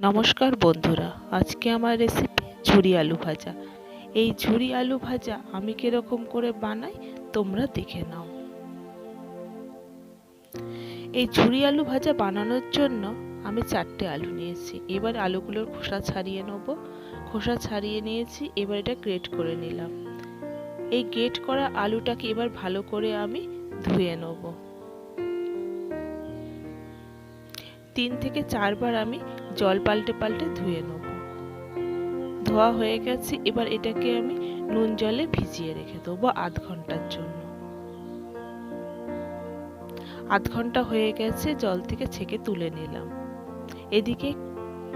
নমস্কার বন্ধুরা, আজকে আমার রেসিপি ঝুরি আলু ভাজা। এই ঝুরি আলু ভাজা আমি কীরকম করে বানাই তোমরা দেখে নাও। এই ঝুরি আলু ভাজা বানানোর জন্য আমি চারটে আলু নিয়েছি। এবার আলুগুলোর খোসা ছাড়িয়ে নেব। খোসা ছাড়িয়ে নিয়েছি, এবার এটা গ্রেট করে নিলাম। এই গ্রেট করা আলুটাকে এবার ভালো করে আমি ধুয়ে নেব। তিন থেকে চারবার আমি জল পাল্টে পাল্টে ধুয়ে নেব। ধোয়া হয়ে গেছে, এবার এটাকে আমি নুন জলে ভিজিয়ে রেখে দেবো আধ ঘণ্টার জন্য। আধ ঘণ্টা হয়ে গেছে, জল থেকে ছেঁকে তুলে নিলাম। এদিকে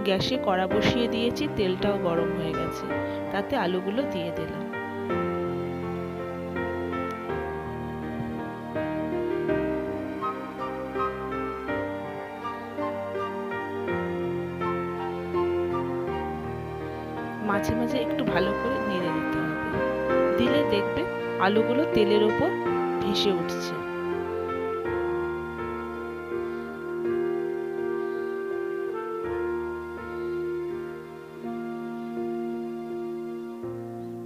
গ্যাসে কড়া বসিয়ে দিয়েছি, তেলটাও গরম হয়ে গেছে, তাতে আলুগুলো দিয়ে দিলাম। মাঝে মাঝে একটু ভালো করে নেড়ে দিতে হবে। দিলে দেখবে আলুগুলো তেলের ওপর ভেসে উঠছে।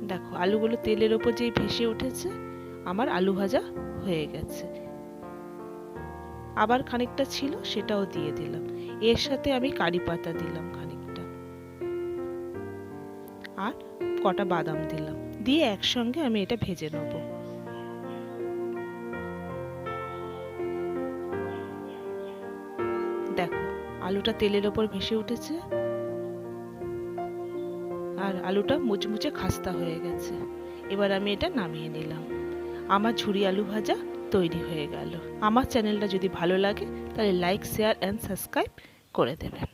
দেখো, আলুগুলো তেলের ওপর যেই ভেসে উঠেছে, আমার আলু ভাজা হয়ে গেছে। আবার খানিকটা ছিল, সেটাও দিয়ে দিলাম। এর সাথে আমি কারি পাতা দিলাম খানিকটা। আর কটা বাদাম দিলাম। দিয়ে একসঙ্গে আমি এটা ভেজে নেব। দেখো, আলুটা তেলের ওপর ভেসে উঠেছে আর আলুটা মুচমুচে খাস্তা হয়ে গেছে। এবার আমি এটা নামিয়ে নিলাম। আমার ঝুরি আলু ভাজা তৈরি হয়ে গেল। আমার চ্যানেলটা যদি ভালো লাগে, তাহলে লাইক শেয়ার অ্যান্ড সাবস্ক্রাইব করে দেবেন।